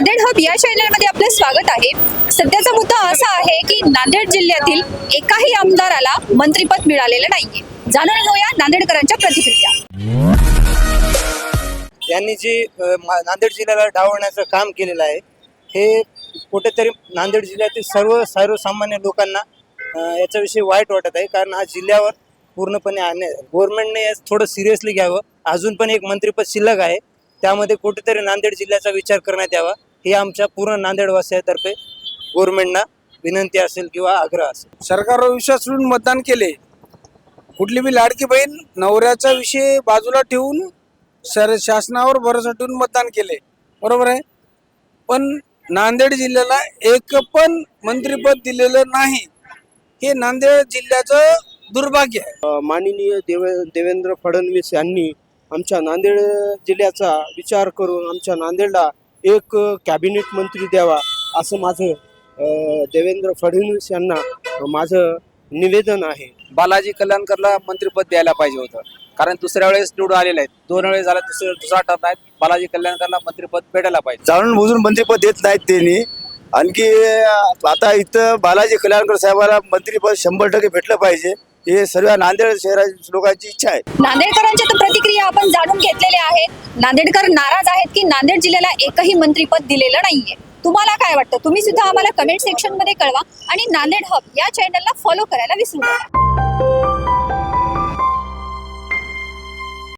Nanded hub या चॅनलमध्ये आपलं स्वागत आहे. सध्याचा मुद्दा असा आहे की नांदेड जिल्ह्यातील एकाही आमदाराला मंत्रीपद मिळालेलं नाहीये. जाणून घेऊया नांदेडकरांच्या प्रतिक्रिया. यांनी जी मा- नांदेड जिल्ह्याला डावण्याचं काम केलेलं आहे हे कुठेतरी नांदेड जिल्ह्यातील सर्व सर्वसामान्य लोकांना याच्याविषयी वाईट वाटत आहे. कारण हा जिल्ह्यावर पूर्णपणे अन्याय गव्हर्नमेंटने थोडं सिरियसली घ्यावं. अजून पण एक मंत्रिपद शिल्लक आहे. त्यामध्ये कुठेतरी नांदेड जिल्ह्याचा विचार करण्यात यावा. ही आमच्या पूर्ण नांदेडवासियातर्फे गव्हर्नमेंटना विनंती असेल किंवा आग्रह असेल. सरकारवर विश्वास ठेवून मतदान केले. कुठली बी लाडकी बहीण नवऱ्याचा विषय बाजूला ठेवून सर शासनावर भरोसा ठेवून मतदान केले. बरोबर आहे? पण नांदेड जिल्ह्याला एक पण मंत्रिपद दिलेलं नाही. हे नांदेड जिल्ह्याचं दुर्भाग्य आहे. माननीय देव देवेंद्र फडणवीस यांनी आमच्या नांदेड जिल्ह्याचा विचार करून आमच्या नांदेडला एक कॅबिनेट मंत्री द्यावा असं माझं देवेंद्र फडणवीस यांना माझं निवेदन आहे. बालाजी कल्याणकरला मंत्रिपद द्यायला पाहिजे होतं. कारण दुसऱ्या वेळेस निवडून आलेले आहेत. दोन वेळेस झाला दुसऱ्या दुसरा टर्म आहेत बालाजी कल्याणकरला मंत्रिपद भेटायला पाहिजे. जाणून बुजून मंत्रीपद देत नाहीत त्यांनी. आणखी आता इथं बालाजी कल्याणकर साहेबाला मंत्रीपद शंभर टक्के भेटलं पाहिजे. हे सर्व नांदेड शहराच्या लोकांची इच्छा आहे. नांदेडकरांच्या तर प्रतिक्रिया आपण जाणून घेतलेल्या आहेत नांदेडकर नाराज आहेत की नांदेड जिल्ह्याला एकही मंत्रीपद दिलेलं नाहीये. तुम्हाला काय वाटतं? तुम्ही सुद्धा आम्हाला कमेंट सेक्शनमध्ये कळवा आणि नांदेड हब या चॅनलला फॉलो करायला विसरू नका.